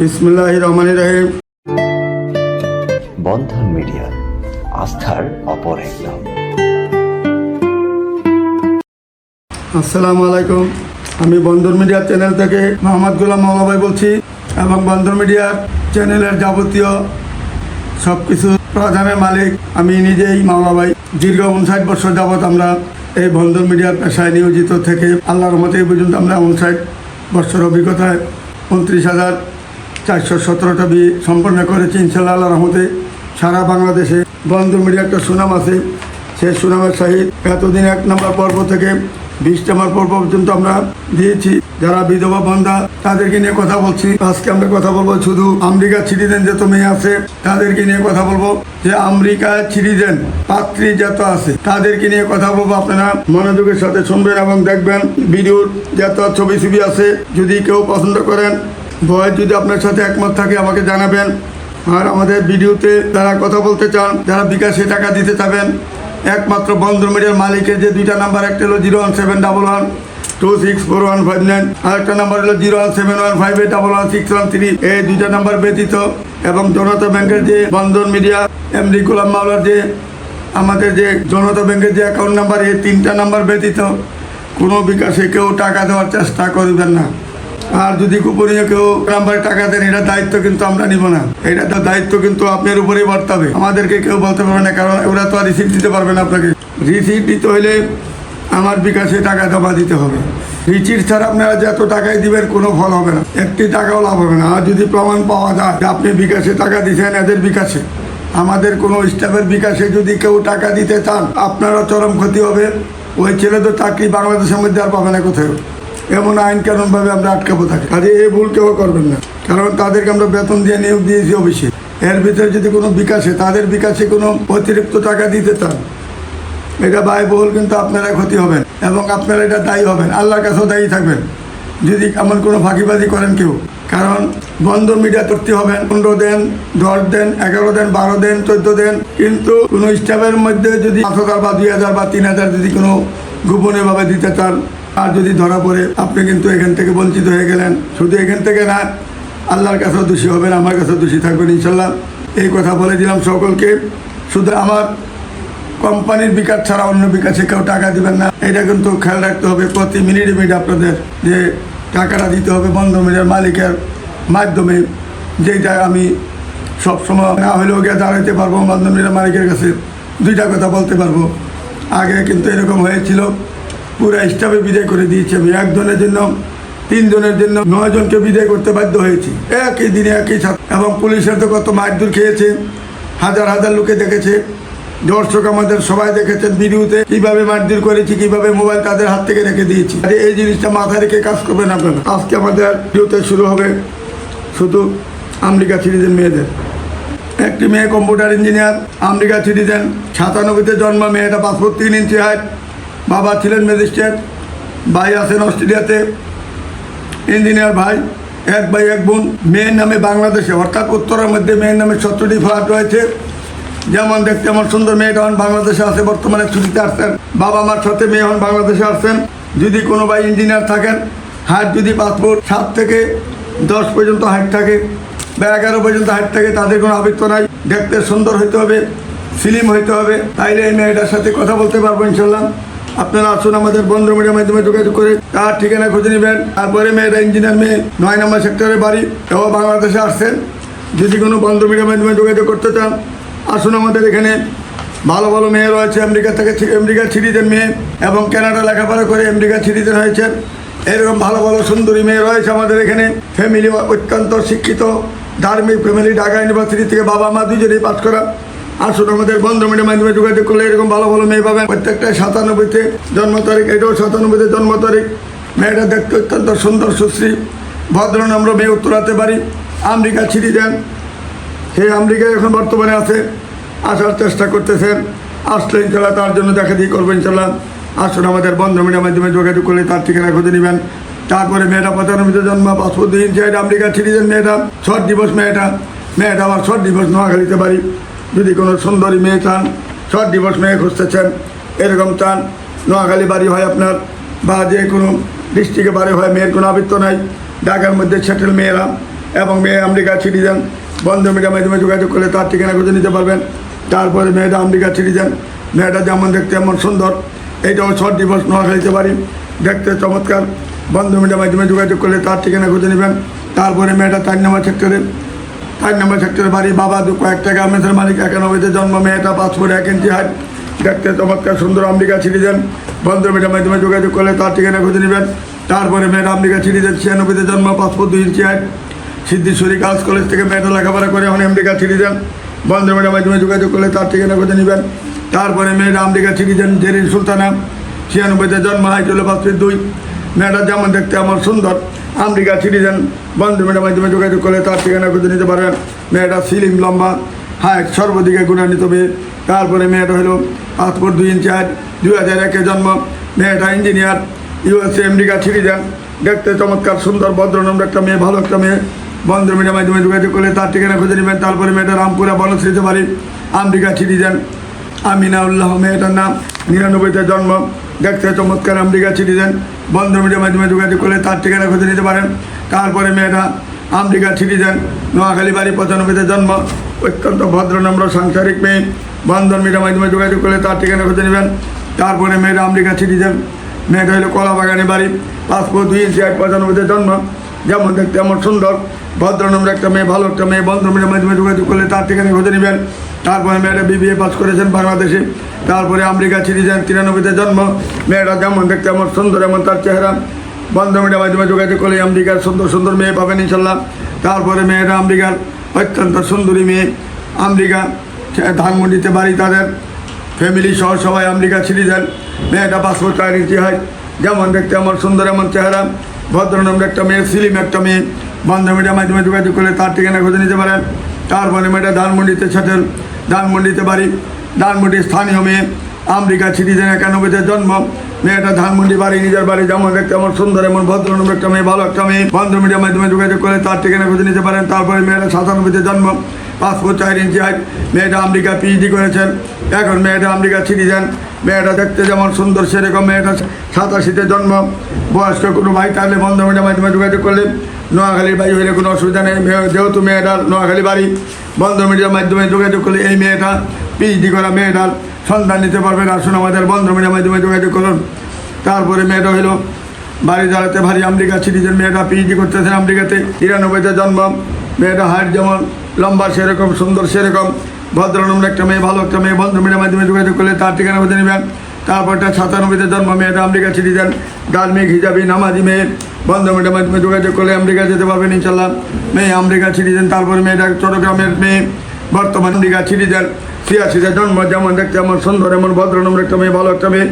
বিসমুল্লাহ রহমান রহিম। বন্ধন মিডিয়া আস্থার অপর এক নাম। আসসালামু আলাইকুম আমি বন্দর মিডিয়া চ্যানেল থেকে মোহাম্মদ গোলাম মাওলাভাই বলছি এবং বন্দর মিডিয়ার চ্যানেলের যাবতীয় সব কিছু প্রধানের মালিক আমি নিজেই মাওলাভাই। দীর্ঘ উনষাট বছর যাবৎ আমরা এই বন্দর মিডিয়ার পেশায় নিয়োজিত থেকে আল্লাহর মতে এই পর্যন্ত আমরা উনষাট বছর অভিজ্ঞতায় উনত্রিশ হাজার চারশো সতেরোটা বিয়ে সম্পন্ন করেছি ইনশাল্লাহ আল্লাহ রহমতে। সারা বাংলাদেশে বন্দর মিডিয়া একটা সুনাম আছে। সেই সুনামের সহিত এতদিন এক নম্বর পর্ব থেকে বিশ নম্বর পর্ব পর্যন্ত আমরা দিয়েছি। যারা বিধবা বন্ধা, তাদেরকে নিয়ে কথা বলছি। আজকে আমরা কথা বলব শুধু আমেরিকা সিটিজেন যত মেয়ে আছে, তাদেরকে নিয়ে কথা বলব। যে আমেরিকায় সিটিজেন পাত্রী যত আছে, তাদেরকে নিয়ে কথা বলব। আপনারা মনোযোগের সাথে শুনবেন এবং দেখবেন। ভিডিওর যত ছবি ছবি আছে, যদি কেউ পছন্দ করেন ভয় যদি আপনার সাথে একমত থাকে, আমাকে জানাবেন। আর আমাদের ভিডিওতে যারা কথা বলতে চান, যারা বিকাশে টাকা দিতে চাবেন, একমাত্র বন্ধন মিডিয়ার মালিকের যে দুইটা নাম্বার, একটা হলো zero one seven double one two six four one five nine আরেকটা নাম্বার হলো zero one seven one five eight double one six one three. এই দুইটা নাম্বার ব্যতীত এবং জনতা ব্যাংকের যে বন্ধন মিডিয়া এমডি গোলাম মাওলার যে, আমাদের যে জনতা ব্যাংকের যে অ্যাকাউন্ট নাম্বার এই তিনটা নাম্বার ব্যতীত কোনো বিকাশে কেউ টাকা দেওয়ার চেষ্টা করবেন না। আর যদি গোপনীয় কেউ নাম্বারে টাকা দেন, এটা দায়িত্ব কিন্তু আমরা নিব না। এটা দায়িত্ব কিন্তু আপনার উপরেই বর্তাবে আমাদেরকে কেউ বলতে পারবে না, কারণ ওরা তো আর রিসিপ্ট দিতে পারবে না আপনাকে। রিসিপ্ট দিতে হলে আমার বিকাশে টাকা জমা দিতে হবে। রিসিপ্ট ছাড়া আপনারা যত টাকাই দিবেন, কোনো ফল হবে না। একটি টাকাও লাভ হবে না। আর যদি প্রমাণ পাওয়া যায় আপনি বিকাশে টাকা দিচ্ছেন এদের বিকাশে, আমাদের কোনো স্টাফের বিকাশে যদি কেউ টাকা দিতে চান, আপনারও চরম ক্ষতি হবে। ওই ছেলে তো চাকরি বাংলাদেশের মধ্যে আর পাবে না কোথাও এমন আইন কানুনভাবে আমরা আটকাবো থাকি কাজে এই ভুল কেউ করবেন না। কারণ তাদেরকে আমরা বেতন দিয়ে নিয়োগ দিয়েছি অফিসে। এর ভিতরে যদি কোনো বিকাশে, তাদের বিকাশে কোনো অতিরিক্ত টাকা দিতে চান, এটা ব্যয়বহুল কিন্তু আপনারা ক্ষতি হবেন এবং আপনারা এটা দায়ী হবেন। আল্লাহর কাছেও দায়ী থাকবেন। যদি এমন কোনো ফাঁকিবাজি করেন কেউ, কারণ বন্ধ মিডিয়া করতে হবেন, পনেরো দেন, দশ দেন, এগারো দেন, বারো দেন, চোদ্দ দেন। কিন্তু কোনো স্টাফের মধ্যে যদি পাঁচ হাজার বা দুই হাজার বা তিন হাজার যদি কোনো গোপনীয়ভাবে দিতে চান আর যদি ধরা পড়ে, আপনি কিন্তু এখান থেকে বঞ্চিত হয়ে গেলেন। শুধু এখান থেকে না, আল্লাহর কাছেও দোষী হবেন, আমার কাছেও দোষী থাকবেন, ইনশাল্লাহ। এই কথা বলে দিলাম সকলকে। শুধু আমার কোম্পানির বিকাশ ছাড়া অন্য বিকাশে কেউ টাকা দিবেন না। এটা কিন্তু খেয়াল রাখতে হবে। প্রতি মিনিটে মিনিট আপনাদের যে টাকাটা দিতে হবে বন্ধ মিডিয়ার মালিকের মাধ্যমে যেটা আমি সবসময় না হলেও গিয়ে দাঁড়াইতে পারব বন্ধ মিডিয়ার মালিকের কাছে দুইটা কথা বলতে পারব। আগে কিন্তু এরকম হয়েছিল। পুরো স্টাফে বিদায় করে দিয়েছি আমি। একজনের জন্য তিনজনের জন্য নয় জনকে বিদায় করতে বাধ্য হয়েছি। একই দিনে একই সাথে এবং পুলিশের তো কত মারধর খেয়েছে, হাজার হাজার লোকে দেখেছে। দর্শক আমাদের সবাই দেখেছেন ভিডিওতে কীভাবে মারধর করেছি, কীভাবে মোবাইল তাদের হাত থেকে রেখে দিয়েছি। এই জিনিসটা মাথায় রেখে কাজ করবেন আপনারা। আজকে আমাদের ভিডিওতে শুরু হবে শুধু আমেরিকা সিরিজের মেয়েদের। একটি মেয়ে কম্পিউটার ইঞ্জিনিয়ার, আমেরিকা সিটিজেন, সাতানব্বইতে জন্ম, মেয়েটা পাসপোর্ট তিন ইঞ্চি হাইট বাবা ছিলেন ম্যাজিস্ট্রেট, ভাই আছেন অস্ট্রেলিয়াতে। ইঞ্জিনিয়ার ভাই, এক ভাই, এক বোন, মেয়ের নামে বাংলাদেশে, অর্থাৎ উত্তরের মধ্যে মেয়ের নামে সত্তরটি ফ্ল্যাট রয়েছে। যেমন দেখতে আমার সুন্দর মেয়েটা হন বাংলাদেশে আছে, বর্তমানে ছুটিতে আসছেন। বাবা মার সাথে মেয়ে হন বাংলাদেশে আসছেন। যদি কোনো ভাই ইঞ্জিনিয়ার থাকেন, হাইট যদি পাসপোর্ট সাত থেকে দশ পর্যন্ত হাইট থাকে বা এগারো পর্যন্ত হাইট থাকে, তাদের কোনো আবৃত্ত নাই। দেখতে সুন্দর হইতে হবে ফিল্ম হইতে হবে। তাইলে এই মেয়েটার সাথে কথা বলতে পারব ইনশাল্লাহ। আপনারা আসুন আমাদের বন্ধু মিডিয়ার মাধ্যমে যোগাযোগ করে তার ঠিকানা খুঁজে নেবেন। তারপরে মেয়েরা ইঞ্জিনিয়ার মেয়ে, নয় নম্বর সেক্টরের বাড়ি এবং বাংলাদেশে আসছেন। যদি কোনো বন্ধু মিডিয়ার মাধ্যমে যোগাযোগ করতে চান, আসুন আমাদের এখানে। ভালো ভালো মেয়ে রয়েছে, আমেরিকা থেকে আমেরিকার সিটিজেন মেয়ে এবং কানাডা লেখাপড়া করে আমেরিকার সিটিজেন হয়েছে। এরকম ভালো ভালো সুন্দরী মেয়ে রয়েছে আমাদের এখানে। ফ্যামিলি অত্যন্ত শিক্ষিত, ধার্মিক ফ্যামিলি, ঢাকা ইউনিভার্সিটি থেকে বাবা মা দুজনেই পাঠ করা। আসুন আমাদের বন্ধ মিডিয়ার মাধ্যমে যোগাযোগ করলে এরকম ভালো ভালো মেয়ে পাবেন। প্রত্যেকটাই সাতানব্বইতে জন্ম তারিখ, এটাও সাতানব্বইতে জন্ম তারিখ। মেয়েটা দেখতে অত্যন্ত সুন্দর, সুশ্রী ভদ্র নম্র মেয়ে উত্তরাতে পারি আমেরিকা সিটিজেন সেই আমেরিকায় এখন বর্তমানে আছে, আসার চেষ্টা করতেছেন। আসলে ইনশাল্লাহ তার জন্য দেখা দিয়ে করবেন ইনশাল্লাহ। আসুন আমাদের বন্ধ মিডিয়ার মাধ্যমে যোগাযোগ করলে তার ঠিকানা খুঁজে নেবেন। তারপরে মেয়েটা পঁচানব্বইতে জন্ম পাসপোর্ট দিন চাই আমেরিকা সিটিজেন মেয়েটা। শর্ট দিবস মেয়েটা মেয়েটা আবার শর্ট দিবস নোয়াখালীতে পারি যদি কোনো সুন্দরী মেয়ে চান শর্ট দিবস মেয়ে খুঁজতেছেন, এরকম চান, নোয়াখালী বাড়ি হয় আপনার, বা যে কোনো ডিস্ট্রিক্টে বাড়ি হয়, মেয়ের কোনো আবৃত্ত নাই, ঢাকার মধ্যে সেটেল মেয়েরা এবং মেয়ে আমেরিকা সিটিজেন বন্ধ মিডিয়ার মাধ্যমে যোগাযোগ করলে তার ঠিকানা খুঁজে নিতে পারবেন। তারপরে মেয়েটা আমেরিকা সিটিজেন মেয়েটা যেমন দেখতে এমন সুন্দর। এইটাও শর্ট ডিভোর্স নেওয়া খেলতে পারি দেখতে চমৎকার। বন্ধ মিডিয়ার মাধ্যমে যোগাযোগ করলে তার ঠিকানা খুঁজে নেবেন। তারপরে মেয়েটা চার নম্বর সেক্টরে চার নম্বর সেক্টরের বাড়ি, বাবা দু কয়েক টাকা গার্মেন্টসের মালিক, একানব্বইতে জন্ম, মেয়েটা পাসপোর্ট এক ইঞ্চি হাইট দেখতে চমৎকার সুন্দর আমেরিকা সিটিজেন বন্ধ মিডিয়ার মাধ্যমে যোগাযোগ করলে তার ঠিকানা খুঁজে নেবেন। তারপরে মেয়েটা আমেরিকা সিটিজেন ছিয়ানব্বইতে জন্ম পাসপোর্ট দুই inch height Siddheshwari girls college থেকে মেয়েটা লেখাপড়া করে এখন আমেরিকা সিটিজেন বন্ধ মিডিয়ার মাধ্যমে যোগাযোগ করলে তার ঠিকানা খুঁজে নেবেন। তারপরে মেয়েটা আমেরিকা সিটিজেন জেরিন সুলতানা, ছিয়ানব্বইতে জন্ম, হাইট হলো ফিট দুই মেয়েটা যেমন দেখতে আমার সুন্দর আমেরিকা সিটিজেন বন্ধু মেয়েটার মাধ্যমে যোগাযোগ করলে তার ঠিকানা খুঁজে নিতে পারবেন মেয়েটা সিলিম লম্বা হাইট সর্বদিকে গুণান্বিত মেয়ে তারপরে মেয়েটা হলো পাসপোর্ট দুই ইঞ্চি হাইট দুই হাজার একে জন্ম। মেয়েটা ইঞ্জিনিয়ার ইউএসএ আমেরিকা সিটিজেন দেখতে চমৎকার, সুন্দর, ভদ্রনম্র একটা মেয়ে, ভালো একটা মেয়ে। বন্ধু মেয়েটার মাধ্যমে যোগাযোগ করলে তার ঠিকানা খুঁজে নেবেন। তারপরে মেয়েটা রামপুরা বনশ্রীতে বাড়ি আমেরিকা সিটিজেন আমিনা উল্লাহ মেয়েটার নাম, নিরানব্বইতে জন্ম। দেখতে চমৎকার আমেরিকা সিটিজেন বন্ধ মিডিয়ার মাধ্যমে যোগাযোগ করলে তার ঠিকানা খুঁজে নিতে পারেন। তারপরে মেয়েটা আমেরিকা সিটিজেন নোয়াখালী বাড়ি পঁচানব্বইতে জন্ম, অত্যন্ত ভদ্রনম্র সাংসারিক মেয়ে। বন্ধন মিডিয়ার মাধ্যমে যোগাযোগ করলে তার ঠিকানা খুঁজে নেবেন। তারপরে মেয়েটা আমেরিকা সিটিজেন মেয়েটা হলো কলা বাগানে বাড়ি, পাসপোর্ট দুই ইঞ্চি এক পঁচানব্বইতে জন্ম। যেমন দেখতে এমন সুন্দর ভদ্রনম্র একটা মেয়ে, ভালো একটা মেয়ে বন্ধ মিডিয়ার মাধ্যমে যোগাযোগ করলে তার ঠিকানা খুঁজে নেবেন। তারপরে মেয়েটা বিবিএ পাস করেছেন বাংলাদেশে। তারপরে আমেরিকা সিটিজেন তিরানব্বইতে জন্ম। মেয়েটা যেমন দেখতে আমার সুন্দর, এমন তার চেহারা। বন্ধ মিডিয়ার মাধ্যমে যোগাযোগ করলে আমেরিকার সুন্দর সুন্দর মেয়ে পাবেন ইনশাল্লাহ। তারপরে মেয়েটা আমেরিকার অত্যন্ত সুন্দরী মেয়ে। আমেরিকা, ধানমন্ডিতে বাড়ি তাদের। ফ্যামিলি সহ সবাই আমেরিকা সিটিজেন মেয়েটা পাসপোর্ট ইঞ্চি হয়। যেমন দেখতে আমার সুন্দর, এমন চেহারা। ভদ্রনম্র একটা মেয়ে সিলিম একটা মেয়ে। বন্ধ মিডিয়ার মাধ্যমে যোগাযোগ করলে তার ঠিকানা খুঁজে নিতে পারেন। তারপরে মেয়েটা ধানমন্ডিতে সেটেল, ধানমন্ডিতে বাড়ি। ধানমন্ডির স্থানীয় মেয়ে আমেরিকা সিটিজেন একানব্বইতে জন্ম। মেয়েটা ধানমন্ডি বাড়ি, নিজের বাড়ি যেমন দেখতে আমার সুন্দর, এমন ভদ্রনম্র একটা মেয়ে, ভালো একটা মেয়ে। বন্ধ মিডিয়ার মাধ্যমে যোগাযোগ করে তার ঠিকানা খুঁজে নিতে পারেন। তারপরে মেয়েটা সাতানব্বইতে জন্ম। পাসপোর্ট চার ইঞ্চি মেয়েটা আমেরিকা পিএইচডি করেছেন। এখন মেয়েটা আমেরিকা সিটিজেন মেয়েটা দেখতে যেমন সুন্দর, সেরকম মেয়েটা সাতাশিতে জন্ম। বয়স্ক কোনো ভাই থাকলে বন্ধ মিডিয়ার মাধ্যমে যোগাযোগ করলে। নোয়াখালীর বাড়ি হইলে কোনো অসুবিধা নেই। যেহেতু মেয়েটার নোয়াখালী বাড়ি, বন্ধ মিডিয়ার মাধ্যমে যোগাযোগ করলে এই মেয়েটা পিএইচডি করা মেয়েটার সন্ধান নিতে পারবেন আসুন আমাদের বন্ধ মিডিয়ার মাধ্যমে যোগাযোগ করুন। তারপরে মেয়েটা হইল বাড়ি দাঁড়াতে ভারী আমেরিকা সিটিজেন মেয়েটা পিএইচডি করতেছেন আমেরিকাতে। তিরানব্বইতে জন্ম। মেয়েটা হাইট যেমন লম্বা সেরকম, সুন্দর সেরকম। ভদ্রনম্র একটা মেয়ে, ভালো একটা মেয়ে, বন্ধ মিডিয়ার মাধ্যমে যোগাযোগ করলে তার ঠিকানা খুঁজে নেবেন। তারপরটা সাতানব্বইতে জন্ম মেয়েটা আমেরিকা সিটিজেন ধার্মিক হিজাবি, নামাজি মেয়ে। বন্ধ মিডিয়ার মাধ্যমে যোগাযোগ করলে আমেরিকা যেতে পারবেন ইনশাল্লাহ মেয়ে আমেরিকা সিটিজেন তারপরে মেয়েটা চট্টগ্রামের মেয়ে। বর্তমান আমেরিকা সিটিজেন ছিয়াশিতে জন্ম, যেমন দেখতে এমন সুন্দর, এমন ভদ্রনম্র একটা মেয়ে, ভালো একটা মেয়ে।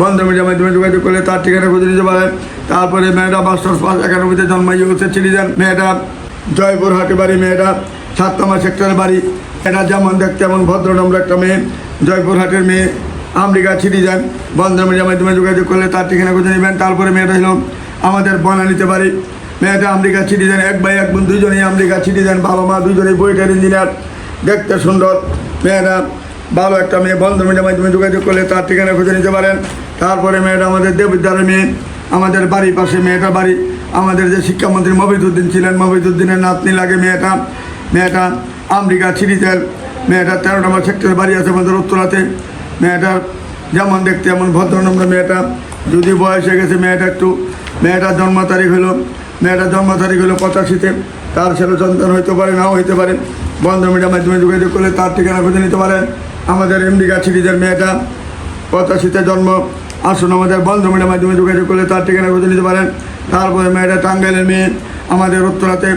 বন্ধ মিডিয়ার মাধ্যমে যোগাযোগ করলে তার ঠিকানা খুঁজে নিতে পারেন। তারপরে মেয়েটা মাস্টার্স পাস, একানব্বইতে জন্ম, ইউএসএ সিটিজেন মেয়েটা জয়পুরহাটে বাড়ি মেয়েটা। সাততমা সেক্টরের বাড়ি। এটা যেমন দেখতে এমন ভদ্রনম্র একটা মেয়ে, জয়পুরহাটের মেয়ে আমেরিকা সিটিজেন বন্ধ মিডিয়ার মাধ্যমে যোগাযোগ করলে তার ঠিকানা খুঁজে নেবেন। তারপরে মেয়েটা হলো আমাদের বনানীতে বাড়ি। মেয়েটা আমেরিকা সিটিজেন এক ভাই, এক বোন দুজনেই আমেরিকা সিটিজেন বাবা মা দুজনেই বইটার ইঞ্জিনিয়ার। দেখতে সুন্দর। মেয়েটা ভালো একটা মেয়ে বন্ধ মিডিয়ার মাধ্যমে যোগাযোগ করলে তার ঠিকানা খুঁজে নিতে পারেন। তারপরে মেয়েটা আমাদের দেববিদ্যালয়ের মেয়ে, আমাদের বাড়ির পাশে মেয়েটা বাড়ি। আমাদের যে শিক্ষামন্ত্রী মফিজুদ্দিন ছিলেন মফিজুদ্দিনের নাতনি লাগে মেয়েটা। মেয়েটা আমেরিকা সিরিজের মেয়েটা তেরো নম্বর সেক্টরে বাড়ি আছে আমাদের উত্তরাতে। মেয়েটার যেমন দেখতে এমন ভদ্রনম্র মেয়েটা। যদি বয়স হয়ে গেছে, মেয়েটা একটু মেয়েটার জন্ম তারিখ হলো মেয়েটার জন্ম তারিখ হলো পঁচাশিতে। তার ছেলে সন্তান হইতে পারে, নাও হইতে পারে। বন্ধ মিডিয়ার মাধ্যমে যোগাযোগ করলে তার ঠিকানা খুঁজে নিতে পারেন। আমাদের এমডিকা সিরিজের মেয়েটা। পঁচাশিতে জন্ম। আসুন আমাদের বন্ধ মিডিয়ার মাধ্যমে যোগাযোগ করলে তার ঠিকানা খুঁজে নিতে পারেন। তারপরে মেয়েটা টাঙ্গাইলের মেয়ে। আমাদের উত্তরাতে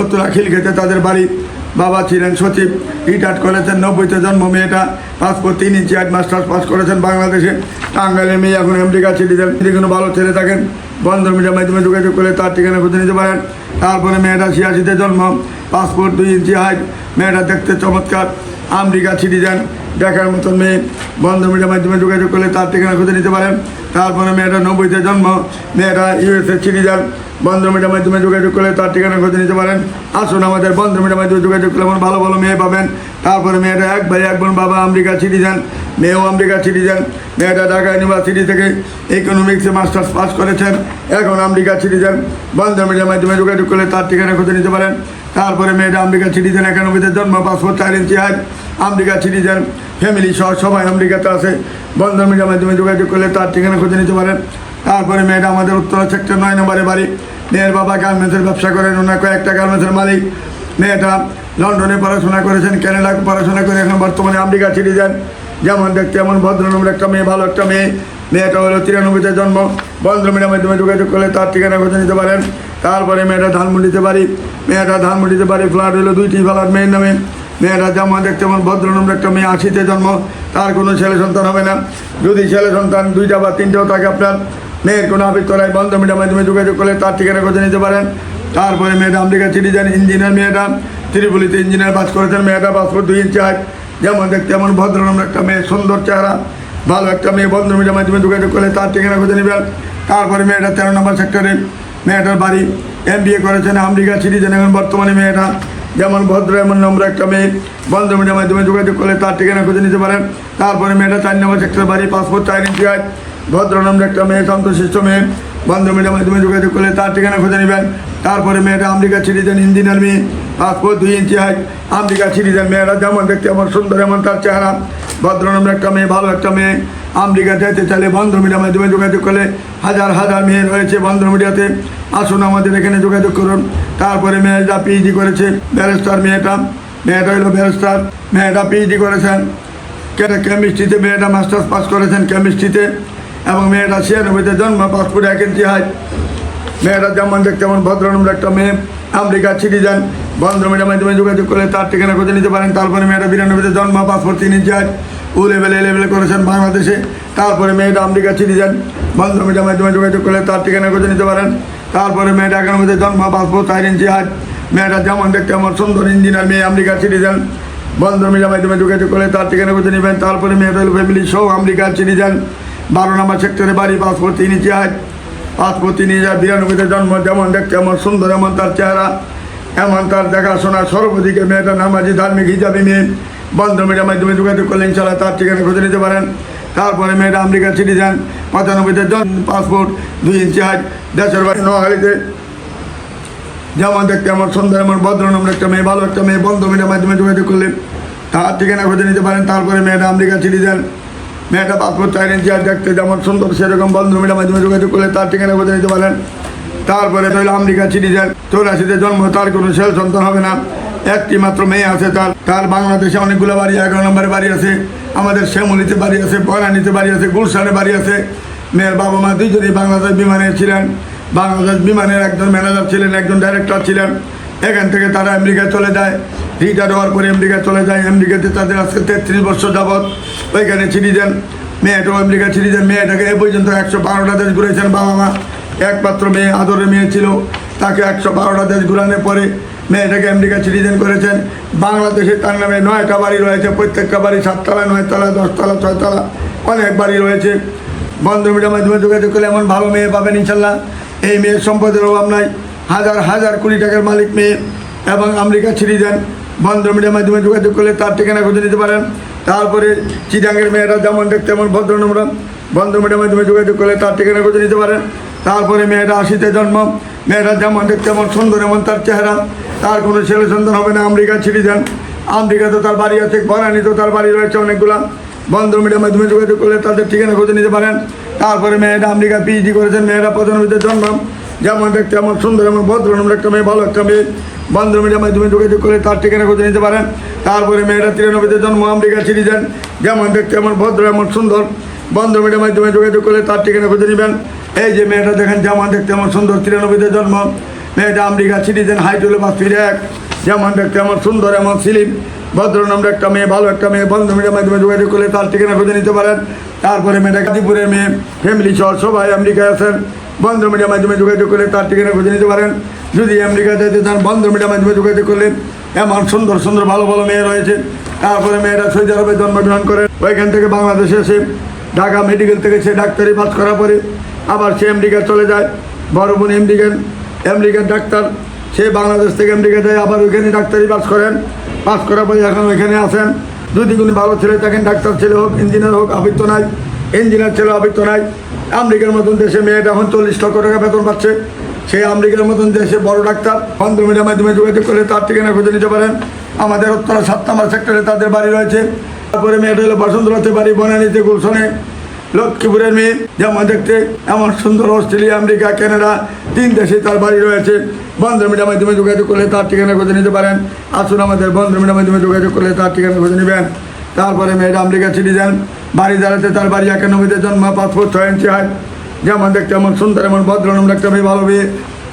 উত্তরা খিলখেতে তাদের বাড়ি। বাবা ছিলেন সচিব রিটায়ার্ড করেছেন, নব্বইতে জন্ম মেয়েটা। পাসপোর্ট তিন ইঞ্চি আট মাস্টার্স পাস করেছেন বাংলাদেশে। টাঙ্গাইলের মেয়ে এখন আমেরিকা সিটিজেন যদি কোনো ভালো ছেলে থাকেন বন্ধ মিডিয়ার মাধ্যমে যোগাযোগ করে তার ঠিকানা খুঁজে নিতে পারেন। তারপরে মেয়েটা ছিয়াশিতে জন্ম, পাসপোর্ট দুই ইঞ্চি হাইট। মেয়েটা দেখতে চমৎকার। আমেরিকা সিটিজেন দেখার মতন মেয়ে, বন্ধ মিডিয়ার মাধ্যমে যোগাযোগ করলে তার ঠিকানা খুঁজে নিতে পারেন। তারপরে মেয়েটা নব্বইতে জন্ম, মেয়েটা ইউএসএ সিটিজেন বন্ধ মিডিয়ার মাধ্যমে যোগাযোগ করলে তার ঠিকানা খুঁজে নিতে পারেন। আসুন আমাদের বন্ধ মিডিয়ার মাধ্যমে যোগাযোগ করলে আমার ভালো ভালো মেয়ে পাবেন। তারপরে মেয়েটা এক ভাই, এক বোন, বাবা আমেরিকা সিটিজেন মেয়েও আমেরিকা সিটিজেন মেয়েটা ঢাকা ইউনিভার্সিটি থেকে ইকোনমিক্সে মাস্টার্স পাস করেছেন, এখন আমেরিকা সিটিজেন বন্ধ মিডিয়ার মাধ্যমে যোগাযোগ করলে তার ঠিকানা খুঁজে নিতে পারেন। তারপরে মেয়েটা আমেরিকা সিটিজেন একানব্বইতে জন্ম, পাসপোর্ট চার inch height America citizen family সহ সবাই আমেরিকাতে আছে। বন্ধন মিডিয়ার মাধ্যমে যোগাযোগ করলে তার ঠিকানা খুঁজে নিতে পারেন। তারপরে মেয়েটা আমাদের উত্তর সেক্টর নয় নম্বরে বাড়ি। মেয়ের বাবা গার্মেন্টসের ব্যবসা করেন, ওনার কয়েকটা গার্মেন্টসের মালিক। মেয়েটা লন্ডনে পড়াশোনা করেছেন কানাডা পড়াশোনা করে এখন বর্তমানে আমেরিকা সিটিজেন যেমন দেখতে এমন ভদ্রনম্বর একটা মেয়ে, ভালো একটা মেয়ে। মেয়েটা হলো তিরানব্বইতে জন্ম। বন্ধ মিডিয়ার মাধ্যমে যোগাযোগ করলে তার ঠিকানা খুঁজে নিতে পারেন। তারপরে মেয়েটা ধানমন্ডিতে বাড়ি মেয়েটা ধানমন্ডিতে বাড়ি ফ্ল্যাট হলো দুইটি ফ্ল্যাট মেয়ের নামে। মেয়েটা যেমন দেখতে এমন ভদ্রনম্বর একটা মেয়ে, আশিতে জন্ম, তার কোনো ছেলে সন্তান হবে না। যদি ছেলে সন্তান দুইটা বা তিনটেও থাকে আপনার, মেয়ের কোনো আবিত্তরায় বন্ধ মিডিয়ার মাধ্যমে যোগাযোগ করলে তার ঠিকানা খুঁজে নিতে পারেন। তারপরে মেয়েটা আমেরিকা সিটিজেন ইঞ্জিনিয়ার মেয়েটা, ত্রিপুলিতে ইঞ্জিনিয়ার বাস করেছেন, মেয়েটা পাসপোর্ট দুই ইঞ্চি হাইট। যেমন দেখতে এমন ভদ্রনম্বর একটা মেয়ে, সুন্দর চেহারা, ভালো একটা মেয়ে, বন্ধ মিডিয়ার মাধ্যমে যোগাযোগ করলে তার ঠিকানা খুঁজে নেবেন। তারপরে মেয়েটা তেরো নম্বর সেক্টরে মেয়েটার বাড়ি এম বি এ করেছেন, আমেরিকা সিটিজেন, এখন বর্তমানে মেয়েটা যেমন ভদ্র, এমন নম্বর একটা মেয়ে। বন্ধ মিডিয়ার মাধ্যমে যোগাযোগ করলে তার ঠিকানা খুঁজে নিতে পারেন। তারপরে মেয়েটা চার নম্বর সেক্টর বাড়ি, পাসপোর্ট চার ইঞ্চি হয়। ভদ্র নম্বর একটা মেয়ে শান্তশিষ্ট মেয়ে। বন্ধ মিডিয়ার মাধ্যমে যোগাযোগ করলে তার ঠিকানা খুঁজে নেবেন। তারপরে মেয়েটা আমেরিকা সিটিজেন ইঞ্জিনিয়ার মেয়ে পাসপোর্ট দুই ইঞ্চি হাইট আমেরিকা সিটিজেন মেয়েরা যেমন দেখতে আমার সুন্দর, এমন তার চেহারা। ভদ্র নম্বর একটা মেয়ে, ভালো একটা মেয়ে। আমেরিকা যেতে চাইলে বন্ধ মিডিয়ার মাধ্যমে যোগাযোগ করলে হাজার হাজার মেয়ে রয়েছে বন্ধ মিডিয়াতে। আসুন আমাদের এখানে যোগাযোগ করুন। তারপরে মেয়েটা পিএইচডি করেছে ব্যারিস্টার মেয়েটা। মেয়েটা হলো ব্যারিস্টার মেয়েটা পিএইচডি করেছেন। কেমিস্ট্রিতে মেয়েটা মাস্টার্স পাস করেছেন কেমিস্ট্রিতে এবং মেয়েটা ছিয়ানব্বইতে জন্ম পাসপোর্ট এক ইঞ্চি মেয়েটা যেমন দেখতে যেমন ভদ্রনম্বর একটা মেয়ে আমেরিকা সিটিজেন বন্ধ মিডিয়ার মাধ্যমে যোগাযোগ করলে তার ঠিকানা খুঁজে নিতে পারেন। তারপরে মেয়েটা বিরানব্বইতে জন্ম পাসপোর্ট তিন হাইট ও লেভেলে লেভেলে করেছেন বাংলাদেশে। তারপরে মেয়েটা আমেরিকা সিটিজেন বন্ধ মিডিয়ার মাধ্যমে যোগাযোগ করলে তার ঠিকানা খুঁজে নিতে পারেন। তারপরে মেয়েটা একানব্বইতে জন্ম পাসপোর্ট ইঞ্চি হাইট মেয়েটা যেমন দেখতে আমার সুন্দর ইঞ্জিনিয়ার মেয়ে আমেরিকা সিটিজেন বন্ধ মিডিয়ার মাধ্যমে যোগাযোগ করলে তার ঠিকানা খুঁজে নেবেন। তারপরে মেয়েটা ফ্যামিলি সহ আমেরিকা সিটিজেন বারো নম্বর সেক্টরে বাড়ি পাসপোর্ট তিন ইঞ্চি পাসপোর্ট তিন হাজার বিরানব্বইতে জন্ম, যেমন দেখতে এমন সুন্দর, এমন তার চেহারা, এমন তার দেখাশোনা, সর্বদিকে মেয়েটা নামাজি ধার্মিক হিসাবে মেয়ে। বন্ধ মিডিয়ার মাধ্যমে যোগাযোগ করলে ইনশাল্লাহ তার ঠিকানা খুঁজে নিতে পারেন। তারপরে মেয়েটা আমেরিকা সিটিজেন, পঁচানব্বইতে জন্ম, পাসপোর্ট, দুই ইঞ্চি হাইট, দেশের বাড়ি নোয়াখালীতে। যেমন দেখতে আমার সুন্দর, এমন ভদ্র নম্বর একটা মেয়ে, ভালো একটা মেয়ে, বন্ধ মিডিয়ার মাধ্যমে যোগাযোগ করলে তার ঠিকানা খুঁজে নিতে পারেন। তারপরে মেয়েটা আমেরিকা সিটিজেন মেয়েটা পাসপোর্ট ইঞ্চি আর দেখতে, যেমন সুন্দর, সেরকম বন্ধ মিডিয়ার মাধ্যমে যোগাযোগ করলে তার ঠিকানা খুঁজে নিতে পারেন। তারপরে রইল আমেরিকা সিটিজেন। চৌরাশিতে জন্ম, তার কোনো ছেলে সন্তান হবে না। একটি মাত্র মেয়ে আছে তার। তার বাংলাদেশে অনেকগুলো বাড়ি, এগারো নম্বরে বাড়ি আছে। আমাদের শ্যামলিতে বাড়ি আছে বরানিতে বাড়ি আছে, গুলশানে বাড়ি আছে। মেয়ের বাবা মা দুইজনই বাংলাদেশ বিমানে ছিলেন। বাংলাদেশ বিমানের একজন ম্যানেজার ছিলেন, একজন ডাইরেক্টর ছিলেন। এখান থেকে তারা আমেরিকায় চলে যায়, রিটায়ার হওয়ার পরে আমেরিকায় চলে যায়। আমেরিকাতে তাদের আজকে তেত্রিশ বছর যাবৎ ওইখানে সিটিজেন মেয়েটাও আমেরিকা সিটিজেন মেয়েটাকে এ পর্যন্ত একশো বারোটা দেশ ঘুরেছেন বাবা মা একমাত্র মেয়ে, আদরের মেয়ে ছিল। তাকে একশো বারোটা দেশ ঘুরানোর পরে মেয়েটাকে আমেরিকা সিটিজেন করেছেন। বাংলাদেশে তার নামে নয়টা বাড়ি রয়েছে, প্রত্যেকটা বাড়ি সাততলা, নয়তলা, দশতলা, ছয়তলা, অনেক বাড়ি রয়েছে। বন্ধ মিডিয়ার মাধ্যমে যোগাযোগ করলে এমন ভালো মেয়ে পাবেন ইনশাল্লাহ। এই মেয়ের সম্পদের অভাব নাই। হাজার হাজার কোটি টাকার মালিক মেয়ে এবং আমেরিকা সিটিজেন বন্ধ মিডিয়ার মাধ্যমে যোগাযোগ করলে তার ঠিকানা খুঁজে নিতে পারেন। তারপরে চিটাঙ্গের মেয়েরা যেমন দেখতে এমন ভদ্র নম্র বন্ধ মিডিয়ার মাধ্যমে যোগাযোগ করলে তার ঠিকানা খুঁজে নিতে পারেন। তারপরে মেয়েটা আশিতে জন্ম। মেয়েরা যেমন দেখতে এমন সুন্দর এমন তার চেহারা। তার কোনো ছেলে সন্তান হবে না, আমেরিকা সিটিজেন আমেরিকাতে তার বাড়ি আছে বরানিতেও তার বাড়ি রয়েছে অনেকগুলা। বন্ধ মিডিয়ার মাধ্যমে যোগাযোগ করলে তাদের ঠিকানা খুঁজে নিতে পারেন। তারপরে মেয়েটা আমেরিকা পিএইচডি করেছেন, মেয়েরা প্রধানমন্ত্রীর জন্ম। যেমন দেখতে এমন সুন্দর এমন ভদ্র নম্বর একটা মেয়ে, ভালো একটা মেয়ে বন্ধ মিডিয়ার মাধ্যমে যোগাযোগ করে তার ঠিকানা খুঁজে নিতে পারেন। তারপরে মেয়েরা তিরানব্বইতে জন্ম আমেরিকা সিটিজেন। যেমন দেখতে এমন ভদ্র এমন সুন্দর বন্ধ মিডিয়ার মাধ্যমে যোগাযোগ করলে তার ঠিকানা খুঁজে নেবেন। এই যে মেয়েটা দেখেন যেমন দেখতে আমার সুন্দর, তিরানব্বইতে জন্ম। মেয়েটা আমেরিকা সিটিজেন হাইট হলো পাঁচ ফিট এক। যেমন দেখতে আমার সুন্দর এমন সিলিম ভদ্র নম্বর একটা মেয়ে, ভালো একটা মেয়ে বন্ধ মিডিয়ার মাধ্যমে যোগাযোগ করলে তার ঠিকানা খুঁজে নিতে পারেন। তারপরে মেয়েটা গাজীপুরের মেয়ে ফ্যামিলি সহ সবাই আমেরিকায় আছেন। বন্ধ মিডিয়ার মাধ্যমে যোগাযোগ করলে তার ঠিকানা খুঁজে নিতে পারেন। যদি আমেরিকা যেতে চান, বন্ধ মিডিয়ার মাধ্যমে যোগাযোগ করলে এমন সুন্দর সুন্দর, ভালো ভালো মেয়ে রয়েছে। তারপরে মেয়েরা সৌদি আরবে জন্মগ্রহণ করে। ওইখান থেকে বাংলাদেশে এসে ঢাকা মেডিকেল থেকে সে ডাক্তারি পাস করার পরে আবার সে আমেরিকা চলে যায়। বড় বোন আমেরিকান, আমেরিকার ডাক্তার। সে বাংলাদেশ থেকে আমেরিকা যায়, আবার ওইখানে ডাক্তারি পাস করেন। পাস করার পরে এখন ওইখানে আসেন যদি কোনো ভালো ছেলে থাকেন, ডাক্তার ছেলে হোক, ইঞ্জিনিয়ার হোক আবৃত্ত নাই। ইঞ্জিনিয়ার ছেলে আবৃত্ত নাই। আমেরিকার মতন দেশে মেয়েটা এখন চল্লিশ লক্ষ টাকা বেতন পাচ্ছে। সেই আমেরিকার মতন দেশে বড় ডাক্তার বন্ধ মিডিয়ার মাধ্যমে যোগাযোগ করে তার ঠিকানা খুঁজে নিতে পারেন। আমাদের উত্তরা সাত নম্বর সেক্টরে তাদের বাড়ি রয়েছে। তারপরে মেয়েটা হলো বসন্তরাতে বাড়ি, বনানীতে গুলশনে। লক্ষ্মীপুরের মেয়ে, যেমন দেখতে, এমন সুন্দর অস্ট্রেলিয়া, আমেরিকা, কানাডা, তিন দেশে তার বাড়ি রয়েছে। বন্ধ মিডিয়ার মাধ্যমে যোগাযোগ করলে তার ঠিকানা খুঁজে নিতে পারেন। আসুন আমাদের বন্ধ মিডিয়ার মাধ্যমে যোগাযোগ করলে তার ঠিকানা খুঁজে নেবেন। তারপরে মেয়েটা আমেরিকা সিটিজেন বাড়ি দাঁড়াতে তার বাড়ি একানব্বইতে জন্ম পাসপোর্ট ছয় ইঞ্চি হয়। যেমন দেখতে এমন সুন্দর, এমন ভদ্রনম একটা মেয়ে, ভালো মেয়ে।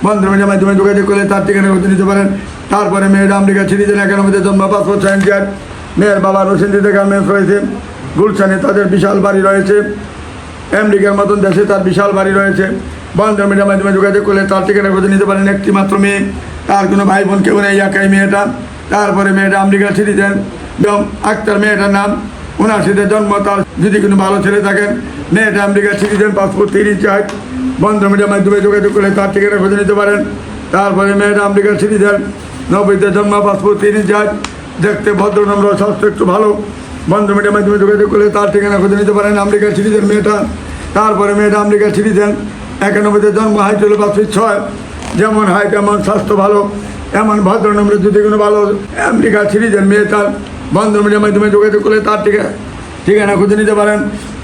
বন্ধ মিডিয়ার মাধ্যমে যোগাযোগ করলে তার ঠিকানা খুঁজে নিতে পারেন। তারপরে মেয়েটা আমেরিকা সিটিজেন একানব্বইতে জন্ম পাসপোর্ট ছয় ইঞ্চি হয়। মেয়ের বাবা রসিন্দিতে গার্মেন্টস রয়েছে গুলশানে তাদের বিশাল বাড়ি রয়েছে। আমেরিকার মতন দেশে তার বিশাল বাড়ি রয়েছে। বন্ধ মিডিয়ার মাধ্যমে যোগাযোগ করলে তার ঠিকানা খুঁজে নিতে পারেন একটি মাত্র মেয়ে। তার কোনো ভাই বোন কেউ নেই, একাই মেয়েটা। তারপরে মেয়েটা আমেরিকা সিটিজেন এবং আক্তার মেয়েটার নাম উনাশিতে জন্ম, তার যদি কোনো ভালো ছেলে থাকেন মেয়েটা আমেরিকা সিটিজেন পাসপোর্ট তিরিশ চাই বন্ধ মিডিয়ার মাধ্যমে যোগাযোগ করলে তার ঠিকানা খুঁজে নিতে পারেন। তারপরে মেয়েটা আমেরিকা সিটিজেন নব্বইতে জন্ম পাসপোর্ট তিরিশ চাই দেখতে ভদ্র, নম্র, স্বাস্থ্য একটু ভালো, বন্ধ মিডিয়ার মাধ্যমে যোগাযোগ করলে তার ঠিকানা খুঁজে নিতে পারেন আমেরিকা সিটিজেন মেয়েটা। তারপরে মেয়েটা আমেরিকা সিটিজেন একানব্বইতে জন্ম হাইট হলো ফিট ছয়, যেমন হাইট এমন স্বাস্থ্য ভালো, এমন ভদ্র, নম্র, যদি কোনো ভালো আমেরিকা সিটিজেন মেয়ে তার বন্ধ মিডিয়ার মাধ্যমে যোগাযোগ করলে তার ঠিকানা ঠিকানা খুঁজে নিতে পারেন।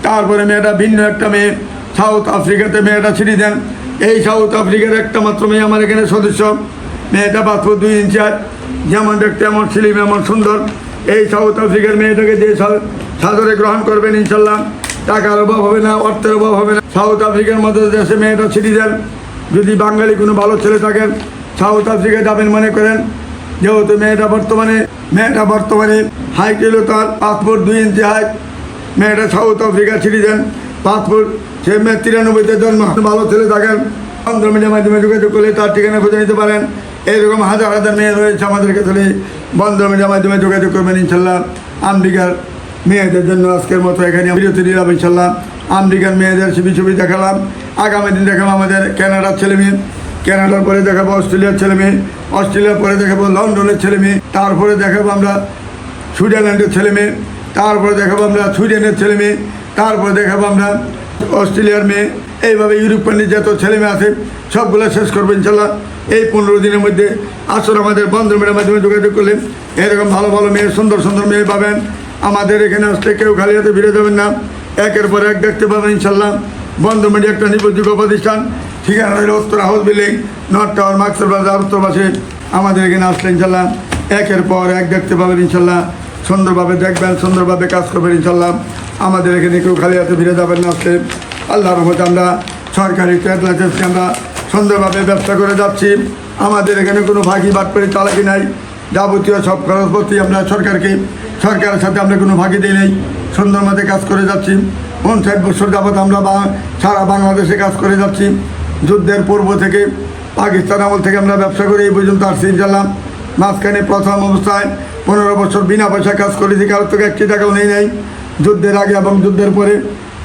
তারপরে মেয়েটা ভিন্ন একটা মেয়ে, সাউথ আফ্রিকাতে মেয়েটা সিটিজেন এই সাউথ আফ্রিকার একটা মাত্র মেয়ে আমার এখানে সদস্য। মেয়েটা পাসপোর্ট দুই ইঞ্চি আর, যেমন দেখতে এমন, সিলিম, এমন, সুন্দর। এই সাউথ আফ্রিকার মেয়েটাকে যে সাদরে গ্রহণ করবেন ইনশাল্লাহ, টাকার অভাব হবে না, অর্থের অভাব হবে না। সাউথ আফ্রিকার মতো দেশে মেয়েটা সিটিজেন যদি বাঙালি কোনো ভালো ছেলে থাকেন, সাউথ আফ্রিকা যাবেন মনে করেন যেহেতু মেয়েটা বর্তমানে মেয়েটা বর্তমানে হাইট এলো তার পাসপোর্ট দুই ইঞ্চি হাইট মেয়েটা সাউথ আফ্রিকা সিটিজেন পাসপোর্ট, সে মেয়ে তিরানব্বইতে জন্ম। ভালো ছেলে থাকেন। বন্ধ মিডিয়ার মাধ্যমে যোগাযোগ করলে তার ঠিকানা খুঁজে নিতে পারেন। এইরকম হাজার হাজার মেয়ে রয়েছে আমাদের কাছে। বন্ধ মিডিয়ার মাধ্যমে যোগাযোগ করবেন ইনশাল্লাহ আমেরিকার মেয়েদের জন্য আজকের মতো এখানে বিরতি দিলাম ইনশাল্লাহ আমেরিকার মেয়েদের ছবি ছবি দেখালাম। আগামী দিন দেখাবো আমাদের কানাডার ছেলে মেয়ে। কানাডার পরে দেখাবো অস্ট্রেলিয়ার ছেলে মেয়ে, অস্ট্রেলিয়ার পরে দেখাবো লন্ডনের ছেলে মেয়ে, তারপরে দেখাবো আমরা সুইজারল্যান্ডের ছেলে মেয়ে, তারপরে দেখাবো আমরা সুইডেনের ছেলে মেয়ে, তারপরে দেখাবো আমরা অস্ট্রেলিয়ার মেয়ে। এইভাবে ইউরোপিয়ানের যত ছেলে মেয়ে আছে, সবগুলো শেষ করব ইনশাল্লাহ। এই পনেরো দিনের মধ্যে আসলে আমাদের বন্ধুমের মাধ্যমে যোগাযোগ করলে এরকম ভালো ভালো মেয়ে, সুন্দর সুন্দর মেয়ে পাবেন। আমাদের এখানে আসলে কেউ খালি হাতে ফিরে যাবেন না। একের পর এক দেখতে পাবেন ইনশাল্লাহ। বন্ধ মিডিয়া একটা নির্ভরযোগ্য প্রতিষ্ঠান। ঠিকানা রইল উত্তর হাউস বিল্ডিং নর্থ টাওয়ার মাক্সের বাজার উত্তর আমাদের এখানে আসলে ইনশাল্লাহ একের পর এক দেখতে পাবেন ইনশাল্লাহ, সুন্দরভাবে দেখবেন, সুন্দরভাবে কাজ করবেন ইনশাল্লাহ। আমাদের এখানে কেউ খালি হাতে ফিরে যাবেন না আসলে আল্লাহর রহমতে আমরা সরকারি লাইসেন্সকে আমরা সুন্দরভাবে ব্যবসা করে যাচ্ছি। আমাদের এখানে কোনো ফাঁকি বাটপাড়ি চালাকি নাই। যাবতীয় সব খরচপত্র আমরা সরকারকে, সরকারের সাথে আমরা কোনো ফাঁকি দিই নেই। সুন্দর মতে কাজ করে যাচ্ছি। পঞ্চায়েত বছর যাবৎ আমরা সারা বাংলাদেশে কাজ করে যাচ্ছি। যুদ্ধের পূর্ব থেকে পাকিস্তান আমল থেকে আমরা ব্যবসা করে, এই পর্যন্ত আসছি ইনশাল্লাহ মাঝখানে প্রথম অবস্থায় পনেরো বছর বিনা পয়সা কাজ করেছি, কারোর থেকে একটি টাকাও নেই নাই। যুদ্ধের আগে এবং যুদ্ধের পরে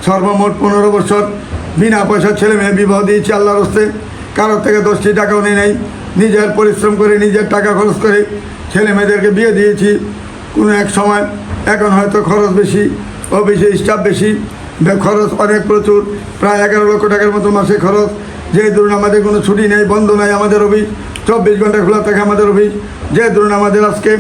সর্বমোট পনেরো বছর বিনা পয়সা ছেলে মেয়ে বিবাহ দিয়েছি আল্লাহর হস্তে। কারোর থেকে দশটি টাকাও নেই নাই। নিজের পরিশ্রম করে, নিজের টাকা খরচ করে ছেলে মেয়েদেরকে বিয়ে দিয়েছি। কোনো এক সময় এখন হয়তো খরচ বেশি অফিসে স্টাফ বেশি। খরচ অনেক প্রচুর, প্রায় এগারো লক্ষ টাকার মতো মাসে খরচ। যে ধরুন আমাদের কোনো ছুটি নেই, বন্ধ নাই আমাদের অফিস, চব্বিশ ঘণ্টা খোলা থাকে আমাদের অফিস, যে ধরুন আমাদের আজকে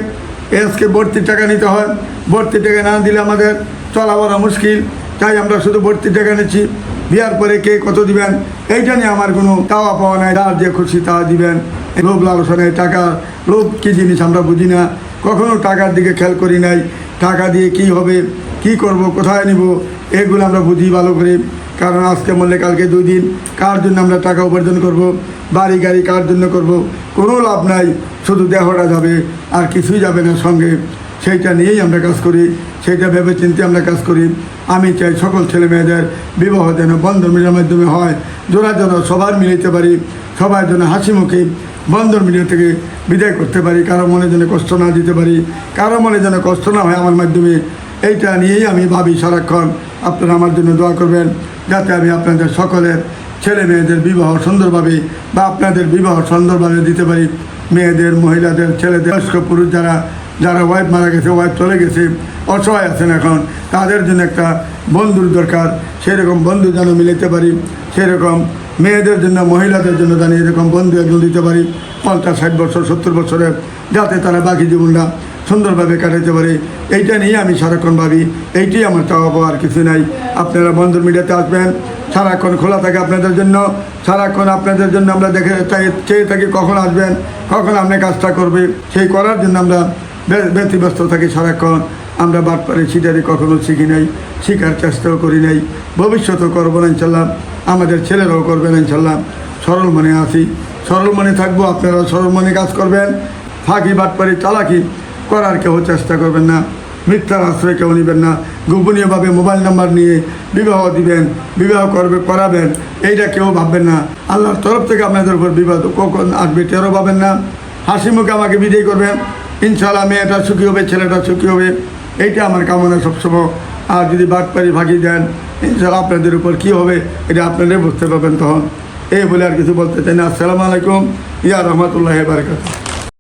আজকে ভর্তির টাকা নিতে হয়, ভর্তির টাকা না দিলে আমাদের চলা বলা মুশকিল, তাই আমরা শুধু ভর্তির টাকা নিচ্ছি বিয়ার পরে কে কত দিবেন, এইটা নিয়ে আমার কোনো তাওয়া পাওয়া নাই, তার যে খুশি তা দিবেন, লোভ লালসনায় টাকা, লোভ কী জিনিস আমরা বুঝি না, কখনো টাকার দিকে খেয়াল করি নাই, টাকা দিয়ে কি হবে, কি করব, কোথায় নিব, এগুলো আমরা বুঝি ভালো করে। কারণ আজকে মরলে কালকে দুই দিন। কার জন্য আমরা টাকা উপার্জন করব? বাড়ি, গাড়ি কার জন্য করব? কোনো লাভ নাই, শুধু দেহটা যাবে, আর কিছুই যাবে না সঙ্গে। সেইটা নিয়েই আমরা কাজ করি, সেইটা ভেবে চিন্তে আমরা কাজ করি। আমি চাই সকল ছেলে মেয়েদের বিবাহ যেন বন্ধন মিডিয়ার মাধ্যমে হয়, জোড়া যেন সবার মিলিতে পারি সবার যেন হাসি মুখে বন্ধন মিডিয়া থেকে বিদায় করতে পারি, কারও মনে যেন কষ্ট না দিতে পারি, কারও মনে যেন কষ্ট না হয় আমার মাধ্যমে। এইটা নিয়েই আমি ভাবি সারাক্ষণ। আপনারা আমার জন্য দোয়া করবেন। যাতে আমি আপনাদের সকলের ছেলে মেয়েদের বিবাহ সুন্দরভাবে বা আপনাদের বিবাহ সুন্দরভাবে দিতে পারি। মেয়েদের, মহিলাদের, ছেলেদের, বয়স্ক পুরুষ যারা যারা ওয়াইফ মারা গেছে ওয়াইফ চলে গেছে, অসহায় আছেন এখন, তাদের জন্য একটা বন্ধুর দরকার। সেরকম বন্ধু যেন মিলাতে পারি, সেরকম মেয়েদের জন্য, মহিলাদের জন্য জানি এরকম বন্ধু একজন দিতে পারি। পঞ্চাশ, ষাট বছর, সত্তর বছরের, যাতে তারা বাকি জীবনটা সুন্দরভাবে কাটাতে পারে। এইটা নিয়ে আমি সারাক্ষণ ভাবি এইটাই আমার চাওয়া পাওয়ার কিছু নাই। আপনারা বন্ধুর মিডিয়াতে আসবেন, সারাক্ষণ খোলা থাকে আপনাদের জন্য, সারাক্ষণ আপনাদের জন্য আমরা দেখে চেয়ে থাকি কখন আসবেন, কখন আপনি কাজটা করবে, সেই করার জন্য আমরা ব্যতিব্যস্ত থাকি সারাক্ষণ। আমরা বাদ পারি সিটারি কখনো শিখি নাই শিখার চেষ্টাও করি নাই। ভবিষ্যতেও করব না ইনশাল্লাহ, আমাদের ছেলেরাও করবেন ইনশাল্লাহ। সরল মনে আসি সরল মনে থাকব আপনারা সরল মনে কাজ করবেন। ফাঁকি বাটপারি চালাকি করার কেউ চেষ্টা করবেন না, মিথ্যার আশ্রয় কেউ নেবেন না, গোপনীয়ভাবে মোবাইল নাম্বার নিয়ে বিবাহ দিবেন, বিবাহ করবে, করাবেন, এইটা কেউ ভাববেন না। আল্লাহর তরফ থেকে আপনাদের উপর বিবাদ কখন আসবে টেরো পাবেন না। হাসি মুখে আমাকে বিদায় করবেন। ইনশাল্লাহ মেয়েটা সুখী হবে, ছেলেটা সুখী হবে, এইটা আমার কামনা সবসময়। আর যদি বাটপারি ফাঁকি দেন ইনশাল্লাহ আপনাদের উপর কী হবে, এটা আপনারাই বুঝতে পারবেন তখন। এই বলে আর কিছু বলতে চাই না। আসসালামু আলাইকুম। ইয়া রহমতুল্লাহ বারকাত